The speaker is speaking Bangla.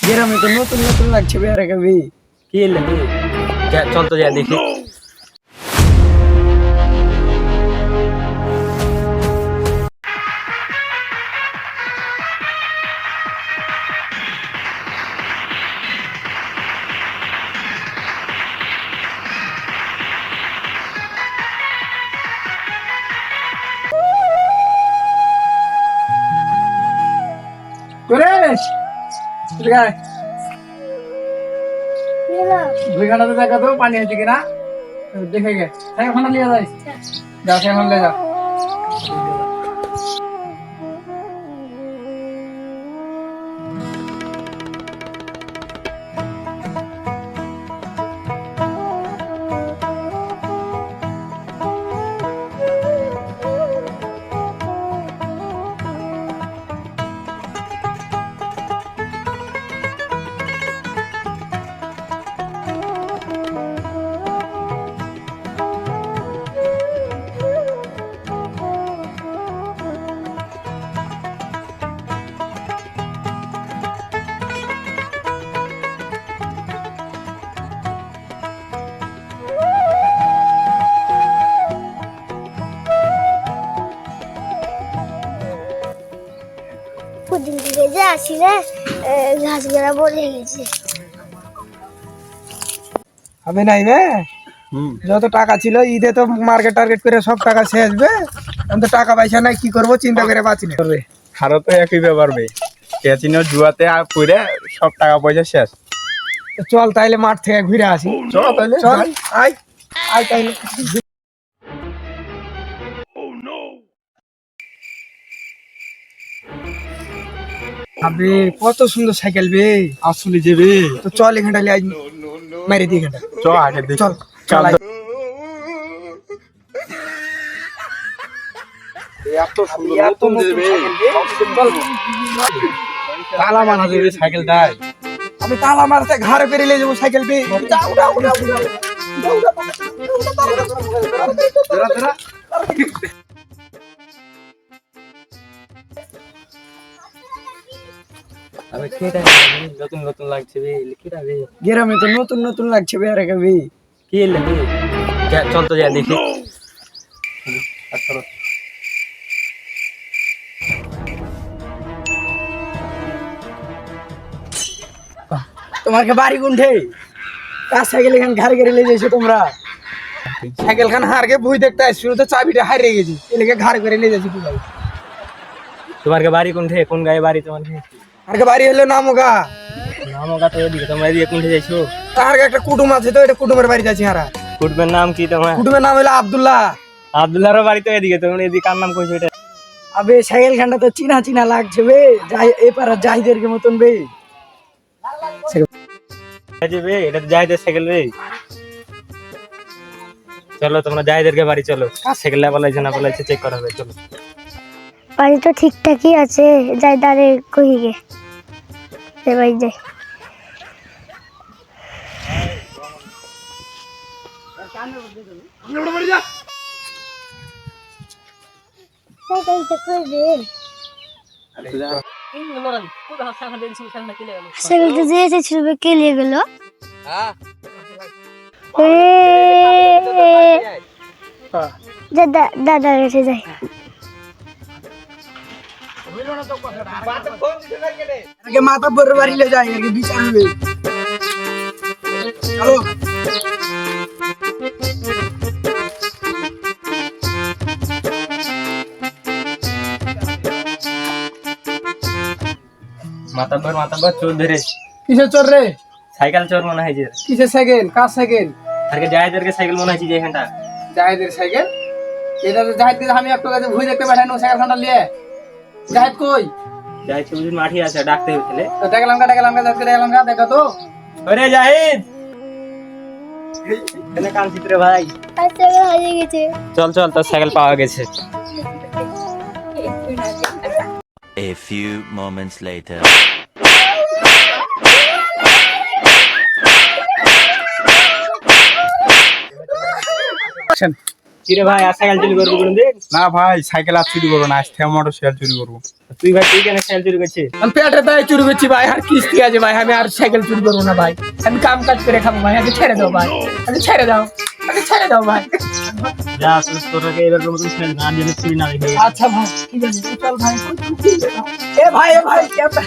কেটা নতুন নতুন লাগছে বেড়া কবি কি চল তো যা দেখি। করে ভুইখাটাতে দেখা তো পানি আছে কিনা? দেখে গে। এখন খানা লিয়ে যাই। যা এখন লিয়ে যা থেকে যে আসি রে ঘাসগুলা বলে গেছে। হবে নাই বে যত টাকা ছিল ঈদে তো মার্কেট টার্গেট করে সব টাকা শেষ বে আমি তো টাকা পয়সা নাই কি করব চিন্তা করে বাঁচি না। করবে। আরও তো একই ব্যাপার বে। জুয়াতে আর পুরে সব টাকা পয়সা শেষ। চল তাইলে মাঠ থেকে ঘুরে আসি। চল তাহলে চল। আয়। আয় তাইলে। আবে কত সুন্দর সাইকেল বে আসলে যাবে তো চল এখানটা আজ মেরে দিই এখানটা চ আগে দেখি চল চল। এত সুন্দর নতুন। চল। তালা মানা যাবে সাইকেলটাই আমি তালা মারতে ঘাড়ে পেরে নিয়ে যাব সাইকেল বে যাও, যাও। আবে কেটা নতুন নতুন লাগছে বে কেটা বে? গ্রামে তো নতুন নতুন লাগছে বে আরে কবি কি এলে বে? চল তো যা দেখি। তোমার বাড়ি কোনঠে কার সাইকেল এখান ঘাড়ে ঘাড়ে নিয়ে যাইছো তোমরা? সাইকেল খান হারকে বই দেখতে আসছিল তো চাবিটা হারিয়ে গেছি। এলাকে ঘাড়ে করে নিয়ে যাচ্ছি তোমার বাড়ি কোনঠে কোন গায়ে বাড়ি তোমার আর বাড়ি হলো নামোগা? নামগা তো এদিকে তোমরা এদিকে যাইছো? তার একটা কুটুম আছে তো এটা কুটুমের বাড়ি যাচ্ছি হারা। কুটবের নাম কি তোমার? কুটুমের নাম হলো আব্দুল্লাহ। আব্দুল্লাহর বাড়ি তো এদিকে তোমরা এদিকে কার নাম কইছো এটা? আবে সাইকেল খানটা তো চিনা চিনা লাগছে বে। যাই এপার জাহিদের কে মতন বে। বে এটা তো জাহিদের সাইকেল বে। চলো তোমরা জাহিদেরকে বাড়ি চলো। সাইকেল পালাইছে না পালাইছে চেক করা হবে চলো। বাড়ি তো ঠিকঠাকই আছে যাই দাঁড়ে কহি গে। এবার যাই। সাইকেলটা যে এসেছিল বে কে নিয়ে গেল? যা দা- দাদা রেখে যাই আগে মাথা বড় বাড়ি যাই আগে বিচার হবে। পর চোর ধরে। কিসের চোর রে? সাইকেল চোর মনে হয়েছে কিসের সাইকেল? কার সাইকেল? আরকে জাহিদেরকে সাইকেল মনে হয়েছে যে এখানটা। জাহিদের সাইকেল? এটা তো জাহিদ কে আমি একটু কাছে ভুই দেখতে পাঠানো সাইকেল খানটা লিয়ে জাহিদ কই? জাহিদ তো বুঝুন মাঠি আছে ডাকতে হয়েছিলে তো দেখলাম কা দেখলাম কা দেখতে দেখলাম কা দেখা তো। ওরে জাহিদ! এখানে কান চিত্রে ভাই। সাইকেল হারিয়ে গেছে চল চল তোর সাইকেল পাওয়া গেছে। A few moments later. কিরে ভাই আর সাইকেল চুরি করবি কোনদিন না ভাই সাইকেল আর চুরি করব না আজ থেকে মোটর সাইকেল চুরি করব তুই ভাই তুই কেন সাইকেল চুরি করছিস আমি পেটের দায় চুরি করছি ভাই আর কিস্তি আছে ভাই আমি আর সাইকেল চুরি করব না ভাই আমি কাম কাজ করে খাব ভাই আগে ছেড়ে দাও ভাই আগে ছেড়ে দাও আগে ছেড়ে দাও ভাই যা তুই তোরাকে এরকম মতন সাইকেল না দিলে চুরি না আচ্ছা ভাই ঠিক আছে চল ভাই এ ভাই এ ভাই কেমন